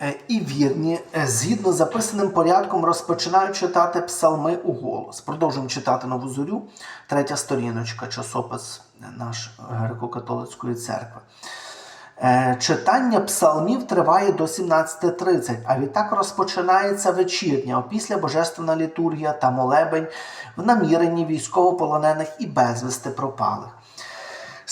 е, і вірні, е, згідно з записаним порядком, розпочинають читати псалми у голос. Продовжуємо читати нову зорю, третя сторіночка, часопис наш греко-католицької церкви. Е, Читання псалмів триває до 17.30, а відтак розпочинається вечірня, опісля божественна літургія та молебень в наміренні військовополонених і безвісти пропалих.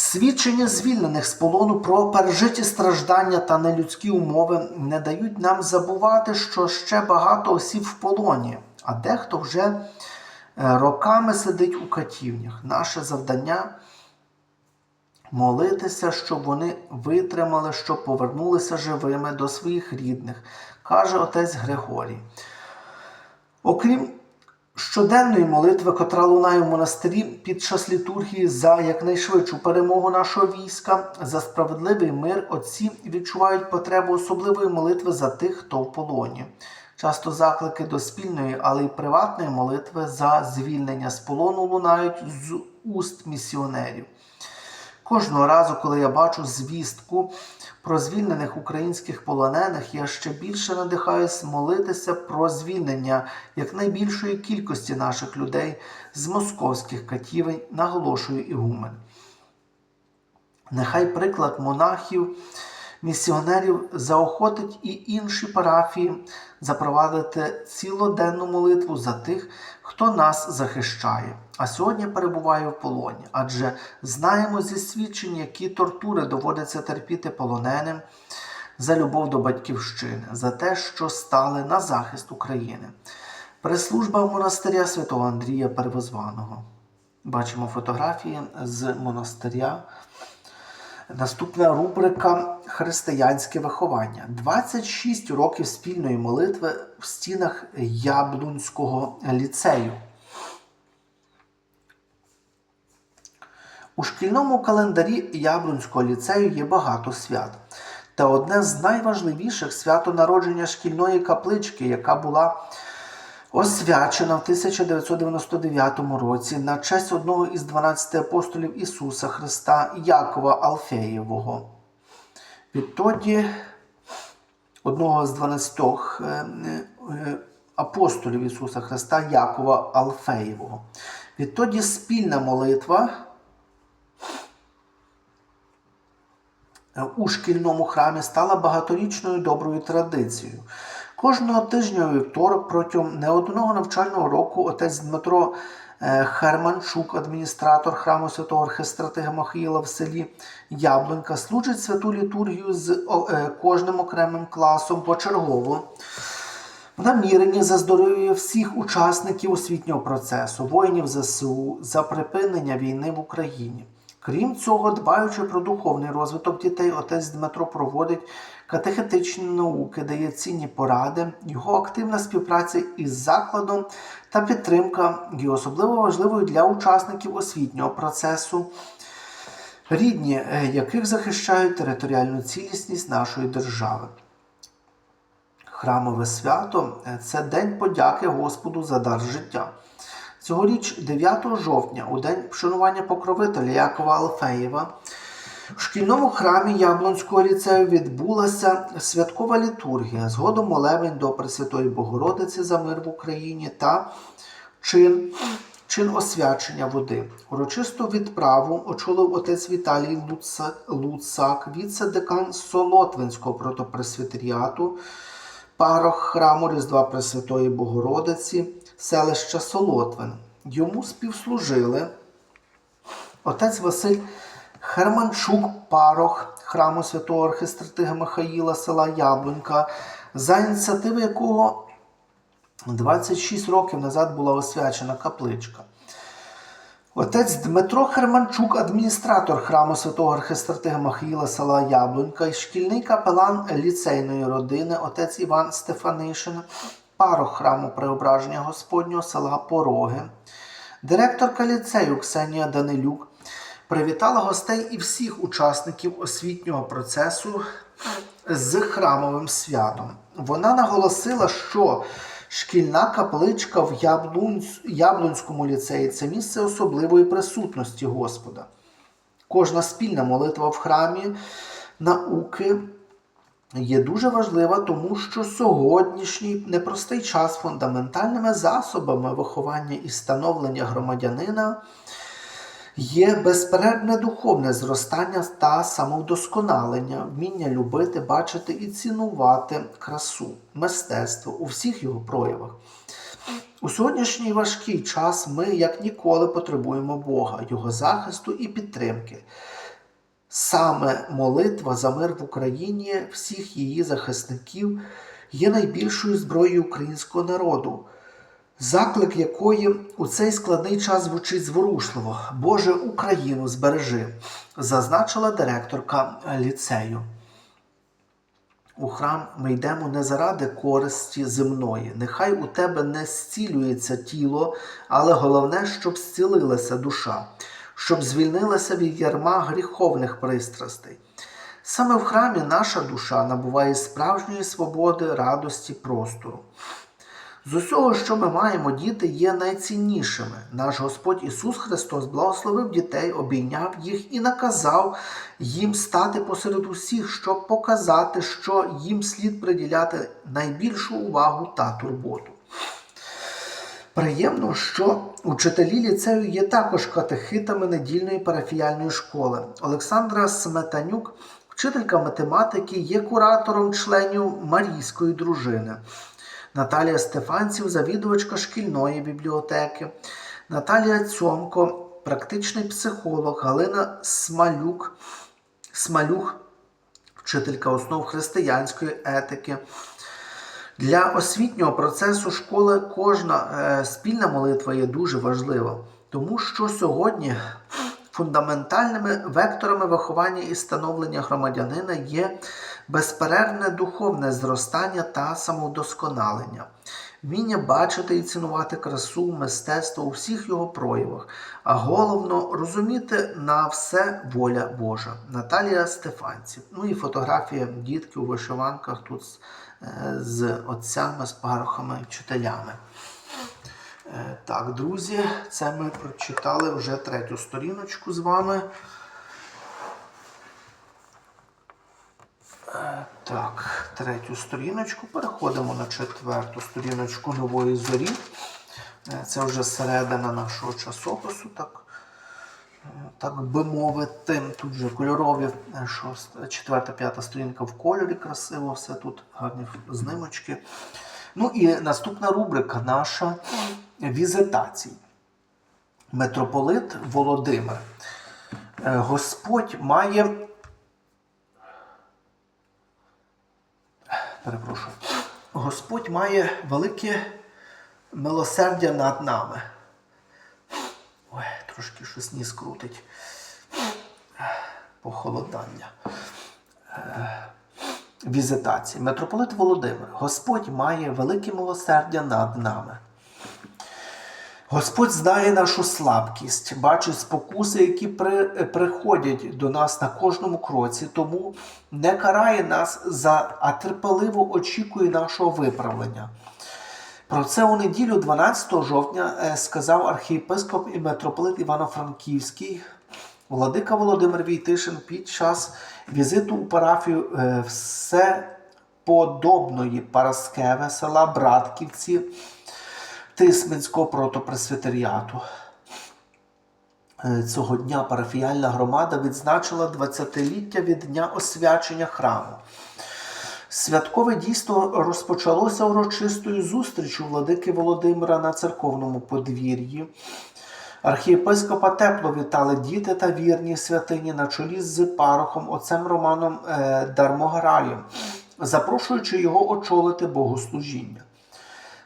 Свідчення звільнених з полону про пережиті страждання та нелюдські умови не дають нам забувати, що ще багато осіб в полоні, а дехто вже е, роками сидить у катівнях. Наше завдання молитися, щоб вони витримали, щоб повернулися живими до своїх рідних, каже отець Григорій. Окрім щоденної молитви, котра лунає в монастирі під час літургії за якнайшвидшу перемогу нашого війська, за справедливий мир, отці відчувають потребу особливої молитви за тих, хто в полоні. Часто заклики до спільної, але й приватної молитви за звільнення з полону лунають з уст місіонерів. Кожного разу, коли я бачу звістку про звільнених українських полонених, я ще більше надихаюсь молитися про звільнення якнайбільшої кількості наших людей з московських катівень, наголошує Ігумен. Нехай приклад монахів, місіонерів заохотить і інші парафії запровадити цілоденну молитву за тих, хто нас захищає, а сьогодні перебуває в полоні. Адже знаємо зі свідчень, які тортури доводиться терпіти полоненим за любов до батьківщини, за те, що стали на захист України. Прес-служба монастиря святого Андрія Первозваного. Бачимо фотографії з монастиря. Наступна рубрика Християнське виховання. 26 років спільної молитви в стінах Яблунського ліцею. У шкільному календарі Яблунського ліцею є багато свят. Та одне з найважливіших свято народження шкільної каплички, яка була освячена в 1999 році на честь одного із 12 апостолів Ісуса Христа Якова Алфеєвого. Відтоді одного з 12 е, е, апостолів Ісуса Христа Якова Алфеєвого. Відтоді спільна молитва е, у шкільному храмі стала багаторічною доброю традицією. Кожного тижня вівторок протягом не одного навчального року отець Дмитро е, Херманчук, адміністратор храму святого архистратига Михаїла в селі Яблонька, служить святу літургію з е, кожним окремим класом почергово. В наміренні за здоров'я всіх учасників освітнього процесу, воїнів ЗСУ за припинення війни в Україні. Крім цього, дбаючи про духовний розвиток дітей, отець Дмитро проводить катехетичні науки, дає цінні поради, його активна співпраця із закладом та підтримка є особливо важливою для учасників освітнього процесу, рідні е, яких захищають територіальну цілісність нашої держави. Храмове свято це День подяки Господу за дар життя. Цьогоріч, 9 жовтня, у день вшанування покровителя Якова Алфеєва, в шкільному храмі Яблонського ліцею відбулася святкова літургія, згодом молебень до Пресвятої Богородиці за мир в Україні та чин, чин освячення води. Урочисту відправу очолив отець Віталій Луцак, віце-декан Солотвинського протопресвітеріату, парох храму Різдва Пресвятої Богородиці, селища Солотвин. Йому співслужили отець Василь Херманчук, парох храму святого архистратига Михаїла села Яблунька, за ініціативи якого 26 років назад була освячена капличка. Отець Дмитро Херманчук, адміністратор храму святого архистратига Михаїла села Яблунька і шкільний капелан ліцейної родини, отець Іван Стефанишин, парох храму Преображення Господнього села Пороги, директорка ліцею Ксенія Данилюк привітала гостей і всіх учасників освітнього процесу з храмовим святом. Вона наголосила, що шкільна капличка в Яблунсь- Яблунському ліцеї це місце особливої присутності Господа. Кожна спільна молитва в храмі науки є дуже важлива, тому що сьогоднішній непростий час фундаментальними засобами виховання і становлення громадянина є безперервне духовне зростання та самовдосконалення, вміння любити, бачити і цінувати красу, мистецтво у всіх його проявах. У сьогоднішній важкий час ми як ніколи потребуємо Бога, Його захисту і підтримки. Саме молитва за мир в Україні, всіх її захисників, є найбільшою зброєю українського народу, заклик якої у цей складний час звучить зворушливо. Боже, Україну збережи, зазначила директорка ліцею. У храм ми йдемо не заради користі земної. Нехай у тебе не зцілюється тіло, але головне, щоб зцілилася душа, щоб звільнилася від ярма гріховних пристрастей. Саме в храмі наша душа набуває справжньої свободи, радості, простору. З усього, що ми маємо, діти є найціннішими. Наш Господь Ісус Христос благословив дітей, обійняв їх і наказав їм стати посеред усіх, щоб показати, що їм слід приділяти найбільшу увагу та турботу. Приємно, що учителі ліцею є також катехитами недільної парафіяльної школи. Олександра Сметанюк, вчителька математики, є куратором членів Марійської дружини. Наталія Стефанців, завідувачка шкільної бібліотеки, Наталія Цьомко, практичний психолог, Галина Смалюк, Смалюх, вчителька основ християнської етики. Для освітнього процесу школи кожна е, спільна молитва є дуже важлива, тому що сьогодні фундаментальними векторами виховання і становлення громадянина є безперервне духовне зростання та самовдосконалення, вміння бачити і цінувати красу, мистецтво у всіх його проявах, а головно розуміти на все воля Божа. Наталія Стефанців. Ну і фотографія дітки у вишиванках тут з, е, з отцями, з парохами, вчителями. Е, Так, друзі, це ми прочитали вже третю сторіночку з вами. Так, третю сторіночку. Переходимо на четверту сторіночку нової зорі. Е, Це вже середина нашого часопису, так, е, так би мовити. Тут вже кольорові е, шоста, четверта, п'ята сторінка в кольорі красиво, все тут гарні знимочки. Ну і наступна рубрика наша візитацій. Митрополит Володимир. Е, Господь має. Перепрошую. Господь має велике милосердя над нами. Ой, трошки щось ніс крутить. Похолодання. Візитація. Візитації. Митрополит Володимир. Господь має велике милосердя над нами. Господь знає нашу слабкість, бачить спокуси, які при, приходять до нас на кожному кроці, тому не карає нас за, а терпеливо очікує нашого виправлення. Про це у неділю 12 жовтня е, сказав архієпископ і митрополит Івано-Франківський Владика Володимир Війтишин під час візиту у парафію е, Всеподобної Параскеве села Братківці Тисменського протопресвітеріату. Е, Цього дня парафіяльна громада відзначила 20-ліття від Дня освячення храму. Святкове дійство розпочалося урочистою зустрічю владики Володимира на церковному подвір'ї. Архієпископа тепло вітали діти та вірні святині на чолі з парохом отцем Романом е, Дармограєм, запрошуючи його очолити богослужіння.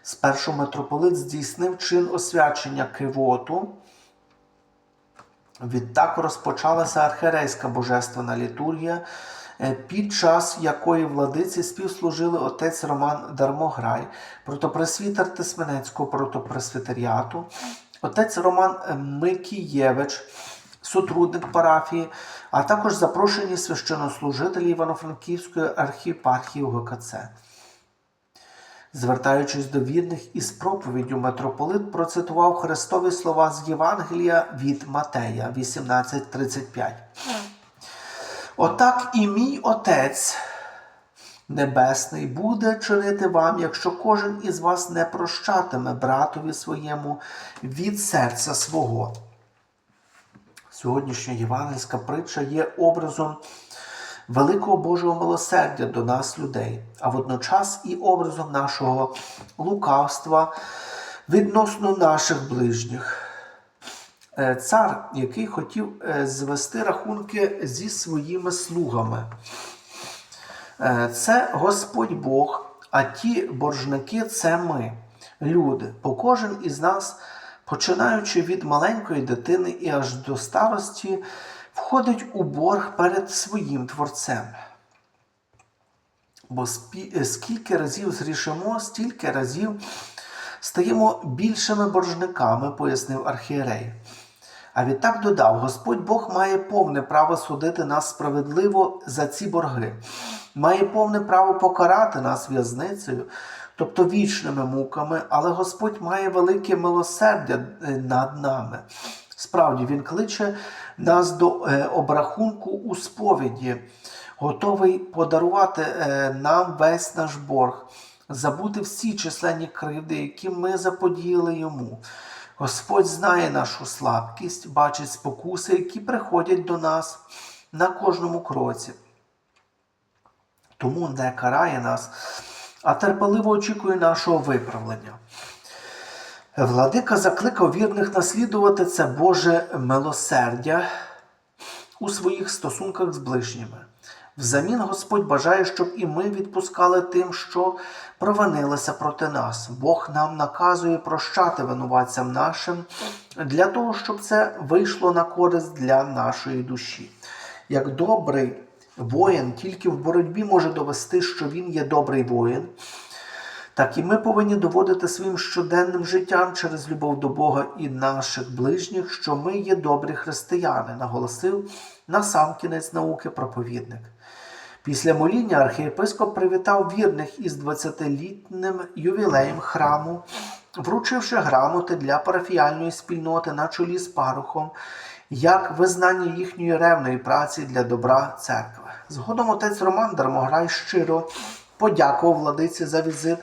Спершу митрополит здійснив чин освячення кивоту. Відтак розпочалася архерейська божественна літургія, е, під час якої владиці співслужили отець Роман Дармограй, протопресвітер Тисменецького протопресвітеріату, отець Роман е, Микієвич, сотрудник парафії, а також запрошені священнослужителі Івано-Франківської архієпархії УГКЦ. Звертаючись до вірних із проповіддю, митрополит процитував Христові слова з Євангелія від Матея 18.35. Отак і мій отець Небесний буде чинити вам, якщо кожен із вас не прощатиме братові своєму від серця свого. Сьогоднішня євангельська притча є образом великого Божого милосердя до нас, людей, а водночас і образом нашого лукавства відносно наших ближніх. Е, Цар, який хотів е, звести рахунки зі своїми слугами. Е, Це Господь Бог, а ті боржники це ми, люди. Бо кожен із нас, починаючи від маленької дитини і аж до старості, входить у борг перед своїм Творцем. Бо е, скільки разів зрішимо, стільки разів стаємо більшими боржниками, пояснив архієрей. А відтак додав: Господь Бог має повне право судити нас справедливо за ці борги, має повне право покарати нас в'язницею, тобто вічними муками, але Господь має велике милосердя е, над нами. Справді, Він кличе нас до е, обрахунку у сповіді, готовий подарувати е, нам весь наш борг, забути всі численні кривди, які ми заподіяли йому. Господь знає нашу слабкість, бачить спокуси, які приходять до нас на кожному кроці. Тому не карає нас, а терпеливо очікує нашого виправлення. Владика закликав вірних наслідувати це Боже милосердя у своїх стосунках з ближніми. Взамін Господь бажає, щоб і ми відпускали тим, що провинилися проти нас. Бог нам наказує прощати винуватцям нашим для того, щоб це вийшло на користь для нашої душі. Як добрий воїн тільки в боротьбі може довести, що він є добрий воїн, так і ми повинні доводити своїм щоденним життям через любов до Бога і наших ближніх, що ми є добрі християни, наголосив на сам кінець науки проповідник. Після моління архієпископ привітав вірних із 20-літнім ювілеєм храму, вручивши грамоти для парафіальної спільноти на чолі з парухом, як визнання їхньої ревної праці для добра церкви. Згодом отець Роман Дармограй щиро подякував владиці за візит,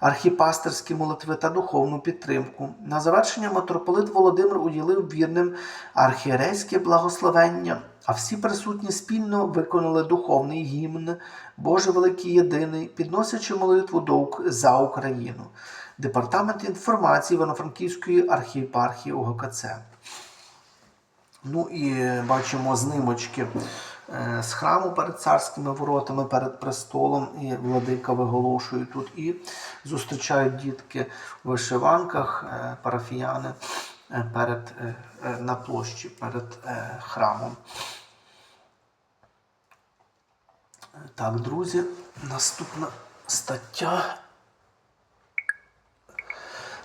архіпастерські молитви та духовну підтримку. На завершення митрополит Володимир уділив вірним архієрейське благословення, а всі присутні спільно виконали духовний гімн Боже великий єдиний, підносячи молитву до за Україну. Департамент інформації Івано-Франківської архієпархії УГКЦ. Ну і е, бачимо знимочки з храму перед царськими воротами, перед престолом, і владика виголошує тут. І зустрічають дітки в вишиванках, е, парафіяни е, перед, е, е, на площі перед е, храмом. Так, друзі, наступна стаття.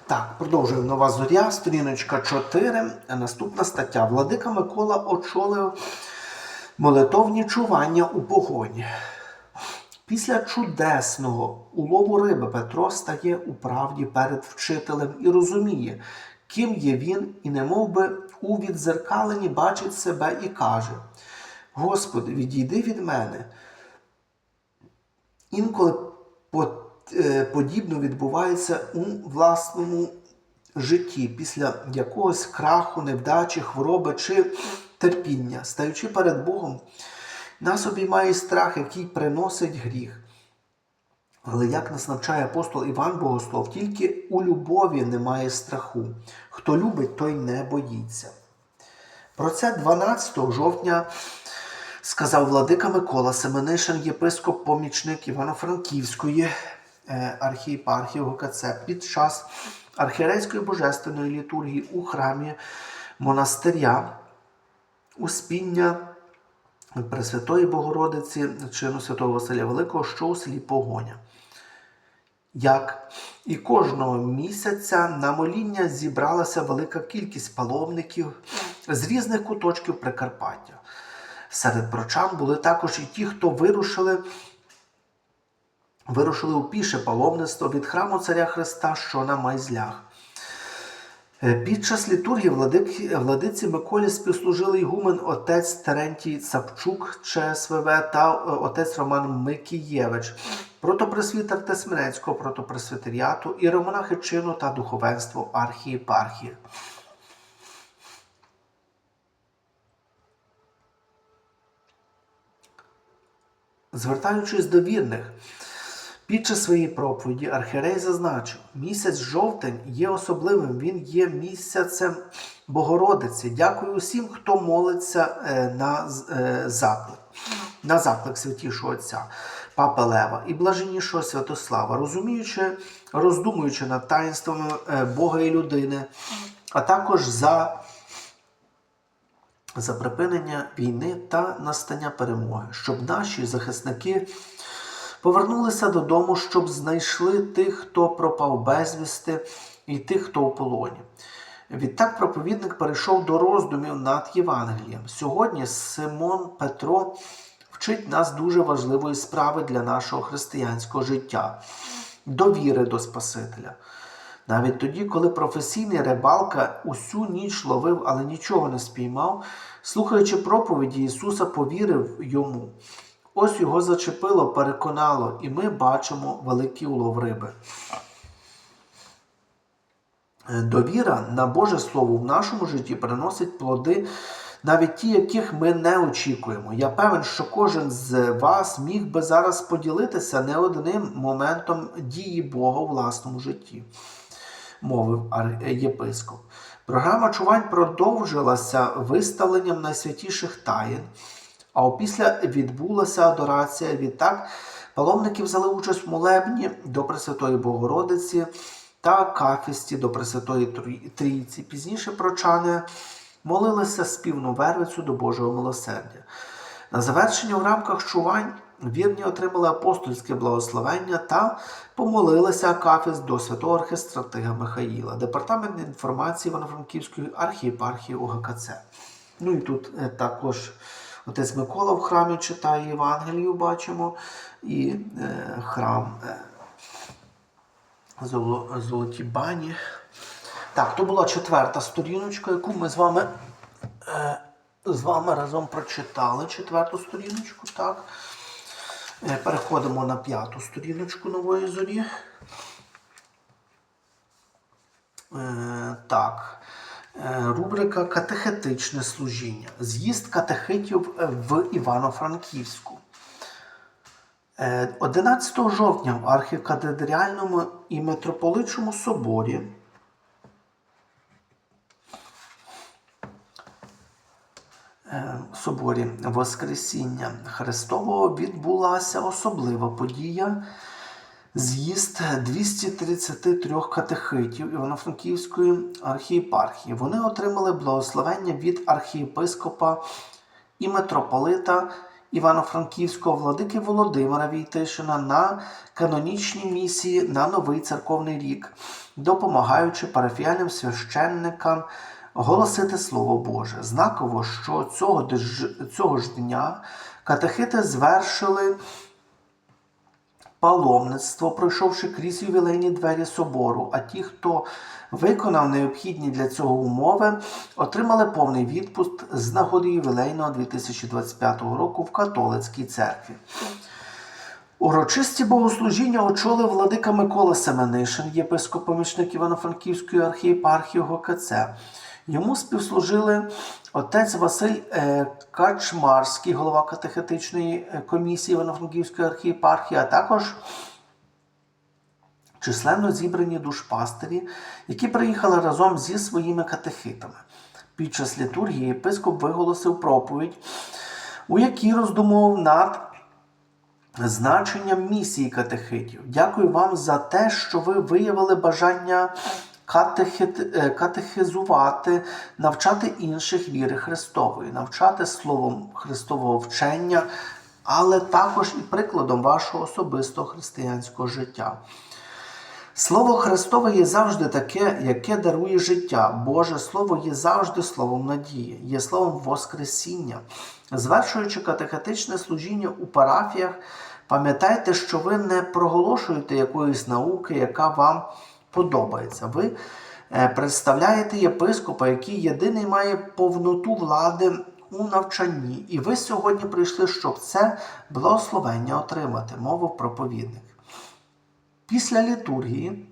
Так, продовжуємо нова зоря, сторіночка 4. Наступна стаття. Владика Микола очолив молитовні чування у погоні. Після чудесного улову риби Петро стає у правді перед вчителем і розуміє, ким є він, і немов би у відзеркаленні бачить себе і каже: Господи, відійди від мене. Інколи е, подібно відбувається у власному житті після якогось краху, невдачі, хвороби чи терпіння, стаючи перед Богом, нас обіймає страх, який приносить гріх. Але як нас навчає апостол Іван Богослов, тільки у любові немає страху. Хто любить, той не боїться. Про це 12 жовтня сказав владика Микола Семенишин, єпископ помічник Івано-Франківської е, архієпархії ГКЦ під час архієрейської божественної літургії у храмі монастиря Успіння Пресвятої Богородиці чину Святого Василя Великого, що у селі Погоня. Як і кожного місяця на моління зібралася велика кількість паломників з різних куточків Прикарпаття. Серед прочан були також і ті, хто вирушили, вирушили у піше паломництво від храму Царя Христа, що на Майзлях. Е, Під час літургії владик, владиці Миколі співслужили ігумен отець Терентій Цапчук ЧСВВ та е, отець Роман Микієвич, протопресвітер Тесменецького протопресвітеріату, іеромонахи чину та духовенство архієпархії. Звертаючись до вірних, під час своєї проповіді архірей зазначив, місяць жовтень є особливим, він є місяцем Богородиці. Дякую усім, хто молиться е, на е, заклик, на заклик святішого Отця, Папи Лева і блаженнішого Святослава, розуміючи, роздумуючи над таїнствами е, Бога і людини, а також за за припинення війни та настання перемоги, щоб наші захисники повернулися додому, щоб знайшли тих, хто пропав безвісти, і тих, хто у полоні. Відтак проповідник перейшов до роздумів над Євангелієм. Сьогодні Симон Петро вчить нас дуже важливої справи для нашого християнського життя довіри до Спасителя. Навіть тоді, коли професійний рибалка усю ніч ловив, але нічого не спіймав, слухаючи проповіді Ісуса, повірив йому. Ось його зачепило, переконало, і ми бачимо великий улов риби. Довіра на Боже Слово в нашому житті приносить плоди, навіть ті, яких ми не очікуємо. Я певен, що кожен з вас міг би зараз поділитися не одним моментом дії Бога у власному житті, мовив єпископ. Програма чувань продовжилася виставленням найсвятіших таїн, а опісля відбулася адорація. Відтак паломники взяли участь в молебні до Пресвятої Богородиці та кафісті до Пресвятої Трійці. Пізніше прочани молилися співну вервицю до Божого милосердя. На завершення в рамках чувань вірні отримали апостольське благословення та помолилися Акафіст до святого архистратига Михаїла, департамент інформації Івано-Франківської архієпархії УГКЦ. Ну і тут е, також отець Микола в храмі читає Євангелію, бачимо, і е, храм е, Золоті бані. Так, то була четверта сторіночка, яку ми з вами, е, з вами разом прочитали. Четверту сторіночку, так. Е, переходимо на п'яту сторіночку нової зорі. Е, так. Е, Рубрика Катехетичне служіння. З'їзд катехитів е, в Івано-Франківську. Е, 11 жовтня в архікатедріальному і митрополитчому соборі е, соборі Воскресіння Христового відбулася особлива подія. З'їзд 233 катехитів Івано-Франківської архієпархії. Вони отримали благословення від архієпископа і митрополита Івано-Франківського владики Володимира Війтишина на канонічній місії на новий церковний рік, допомагаючи парафіяльним священникам голосити Слово Боже. Знаково, що цього, цього ж дня катехити звершили паломництво, пройшовши крізь ювілейні двері собору, а ті, хто виконав необхідні для цього умови, отримали повний відпуск з нагоди ювілейного 2025 року в католицькій церкві. Урочисті богослужіння очолив владика Микола Семенишин, єпископ-помічник Івано-Франківської архієпархії ГКЦ. Йому співслужили отець Василь е, Качмарський, голова катехетичної е, комісії Івано-Франківської архієпархії, а також численно зібрані душпастері, які приїхали разом зі своїми катехитами. Під час літургії єпископ виголосив проповідь, у якій роздумував над значенням місії катехитів. Дякую вам за те, що ви виявили бажання катехизувати, навчати інших віри Христової, навчати словом Христового вчення, але також і прикладом вашого особистого християнського життя. Слово Христове є завжди таке, яке дарує життя. Боже Слово є завжди словом надії, є словом Воскресіння. Звершуючи катехетичне служіння у парафіях, пам'ятайте, що ви не проголошуєте якоїсь науки, яка вам подобається. Ви е, представляєте єпископа, який єдиний має повноту влади у навчанні. І ви сьогодні прийшли, щоб це благословення отримати, мовив проповідник. Після літургії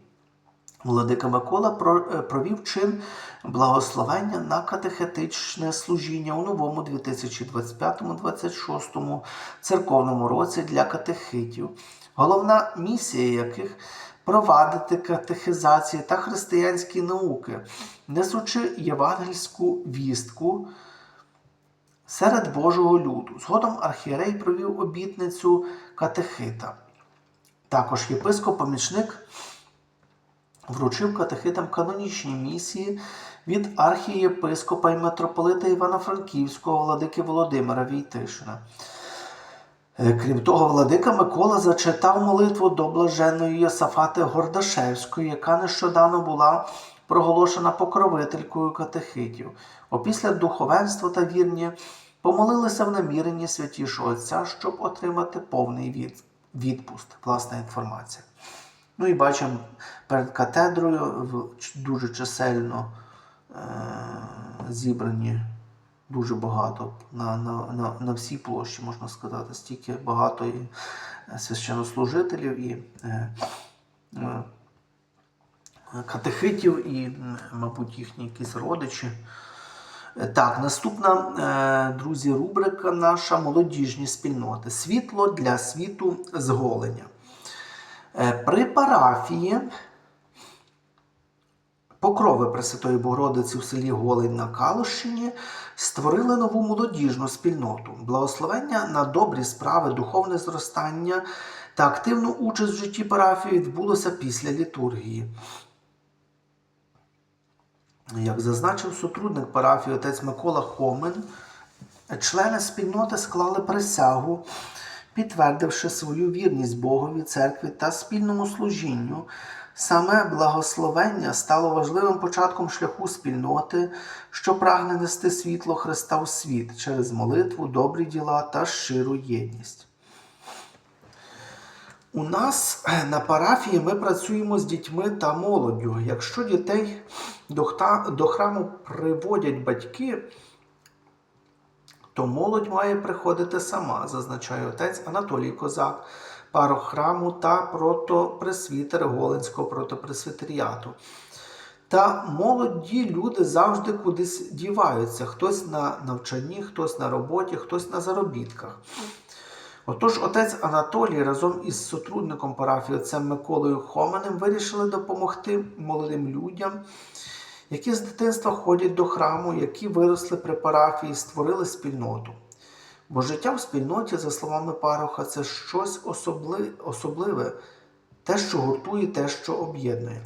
Владика Микола е, провів чин благословення на катехетичне служіння у новому 2025-26 церковному році для катехитів, головна місія яких провадити катехизації та християнські науки, несучи євангельську вістку серед Божого люду. Згодом архієрей провів обітницю катехита. Також єпископ-помічник вручив катехитам канонічні місії від архієпископа і митрополита Івано-Франківського владики Володимира Війтишина. Е, Крім того, владика Микола зачитав молитву до блаженної Йосафати Гордашевської, яка нещодавно була проголошена покровителькою катехитів. Опісля духовенства та вірні помолилися в наміренні святішого Отця, щоб отримати повний від, відпуст. Власна інформація. Ну і бачимо перед катедрою дуже чисельно е- зібрані дуже багато на, на, на, на всій площі, можна сказати, стільки багато і е, священнослужителів, і е, е, катехитів, і, мабуть, їхні якісь родичі. Е, Так, наступна, е, друзі, рубрика наша молодіжні спільноти. Світло для світу зголення. Е, При парафії Покрови Пресвятої Богородиці в селі Голень на Калущині створили нову молодіжну спільноту, благословення на добрі справи, духовне зростання та активну участь в житті парафії відбулося після літургії. Як зазначив сотрудник парафії отець Микола Хомен, члени спільноти склали присягу, підтвердивши свою вірність Богові, церкві та спільному служінню. Саме благословення стало важливим початком шляху спільноти, що прагне нести світло Христа у світ через молитву, добрі діла та щиру єдність. У нас е, на парафії ми працюємо з дітьми та молоддю. Якщо дітей до храму приводять батьки, то молодь має приходити сама, зазначає отець Анатолій Козак, парох храму та протопресвітер Голенського протопресвітеріату. Та молоді люди завжди кудись діваються. Хтось на навчанні, хтось на роботі, хтось на заробітках. Отож, отець Анатолій разом із сотрудником парафії отцем Миколою Хоменем вирішили допомогти молодим людям, які з дитинства ходять до храму, які виросли при парафії, створили спільноту. Бо життя в спільноті, за словами пароха, це щось особли- особливе, те, що гуртує, те, що об'єднує.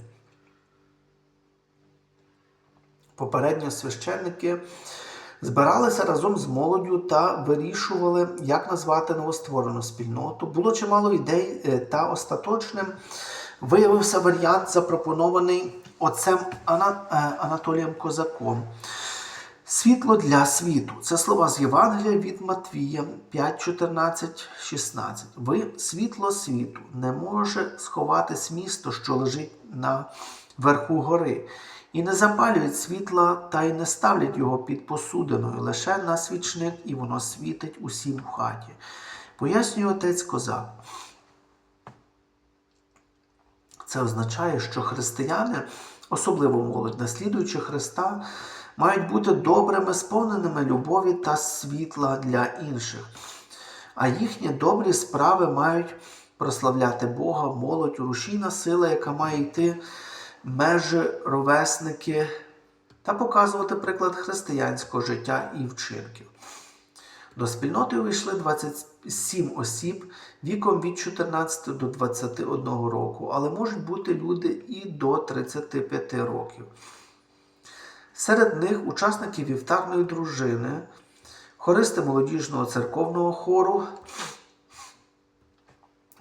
Попередньо священники збиралися разом з молоддю та вирішували, як назвати новостворену спільноту. Було чимало ідей, е, та остаточним виявився варіант, запропонований отцем е, Анатолієм Козаком. Світло для світу. Це слова з Євангелія від Матвія 5, 14, 16. Ви світло світу. Не може сховатись місто, що лежить на верху гори. І не запалюють світла та й не ставлять його під посудиною, лише на свічник, і воно світить усім в хаті. Пояснює отець Козак. Це означає, що християни, особливо молодь, наслідуючи Христа, мають бути добрими, сповненими любові та світла для інших. А їхні добрі справи мають прославляти Бога, молодь, рушійна сила, яка має йти межі ровесники та показувати приклад християнського життя і вчинків. До спільноти увійшли 27 осіб віком від 14 до 21 року, але можуть бути люди і до 35 років. Серед них учасники вівтарної дружини, хористи молодіжного церковного хору,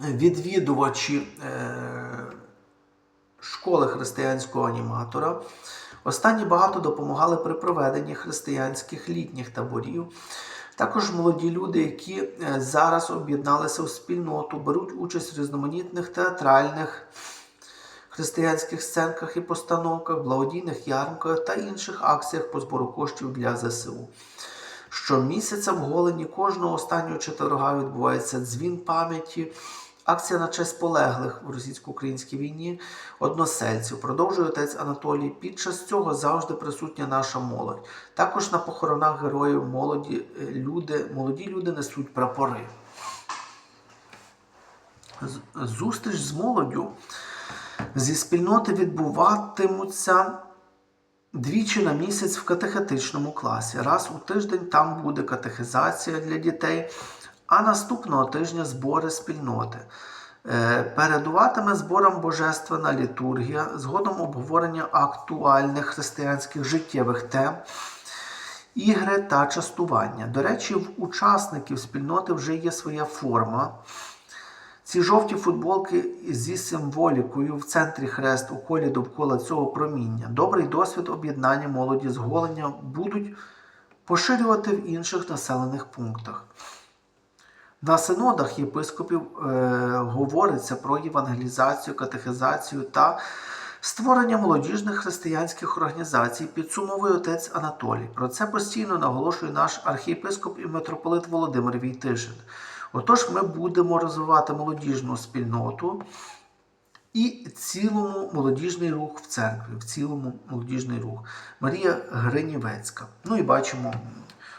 відвідувачі е, школи християнського аніматора. Останні багато допомагали при проведенні християнських літніх таборів. Також молоді люди, які е, зараз об'єдналися у спільноту, беруть участь в різноманітних театральних, християнських сценках і постановках, благодійних ярмарках та інших акціях по збору коштів для ЗСУ. Щомісяця в Голені кожного останнього четверга відбувається дзвін пам'яті. Акція на честь полеглих в російсько-українській війні односельців. Продовжує отець Анатолій. Під час цього завжди присутня наша молодь. Також на похоронах героїв молоді е, люди, молоді люди несуть прапори. Зустріч з молоддю зі спільноти відбуватимуться двічі на місяць в катехетичному класі. Раз у тиждень там буде катехизація для дітей, а наступного тижня збори спільноти. Е, Передуватиме зборам Божественна літургія, згодом обговорення актуальних християнських життєвих тем, ігри та частування. До речі, в учасників спільноти вже є своя форма. Ці жовті футболки зі символікою в центрі хрест у колі довкола цього проміння. Добрий досвід об'єднання молоді з голення будуть поширювати в інших населених пунктах. На синодах єпископів е, говориться про євангелізацію, катехизацію та створення молодіжних християнських організацій, підсумовує отець Анатолій. Про це постійно наголошує наш архієпископ і митрополит Володимир Війтишин. Отож, ми будемо розвивати молодіжну спільноту і цілому молодіжний рух в церкві, в цілому молодіжний рух. Марія Гринівецька. Ну і бачимо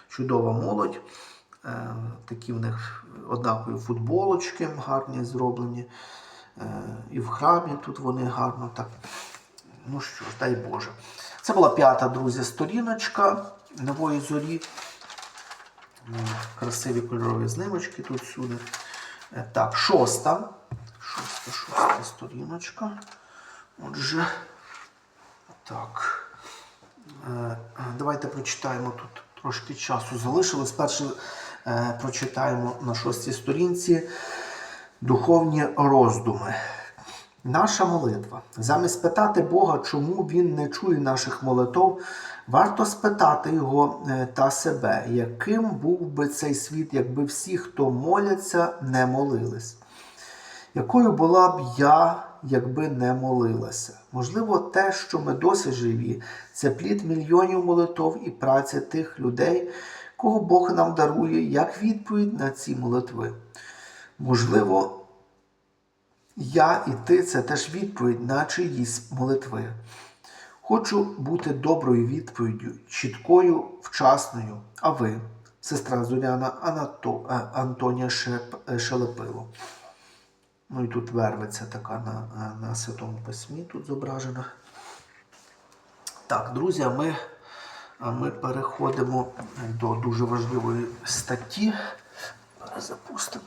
чудова молодь. Е, Такі в них однакові футболочки гарні зроблені. Е, І в храмі тут вони гарно так. Ну що ж, дай Боже. Це була п'ята, друзі, сторіночка нової зорі. Красиві кольорові знимочки тут всюди. Е, Так, шоста. Шоста, шоста сторіночка. Отже, так. Е, Давайте прочитаємо тут трошки часу залишилось. Перше е, прочитаємо на шостій сторінці духовні роздуми. Наша молитва. Замість питати Бога, чому Він не чує наших молитов, варто спитати Його е, та себе, яким був би цей світ, якби всі, хто моляться, не молились. Якою була б я, якби не молилася? Можливо, те, що ми досі живі, це плід мільйонів молитов і праці тих людей, кого Бог нам дарує як відповідь на ці молитви. Можливо, я і ти це теж відповідь на чиїсь молитви. Хочу бути доброю відповіддю, чіткою, вчасною. А ви, сестра Зоряна Анато, е, Антонія Шеп, е, Шелепило. Ну і тут вервиця така на, е, на Святому Письмі тут зображена. Так, друзі, ми, ми переходимо до дуже важливої статті. Запустимо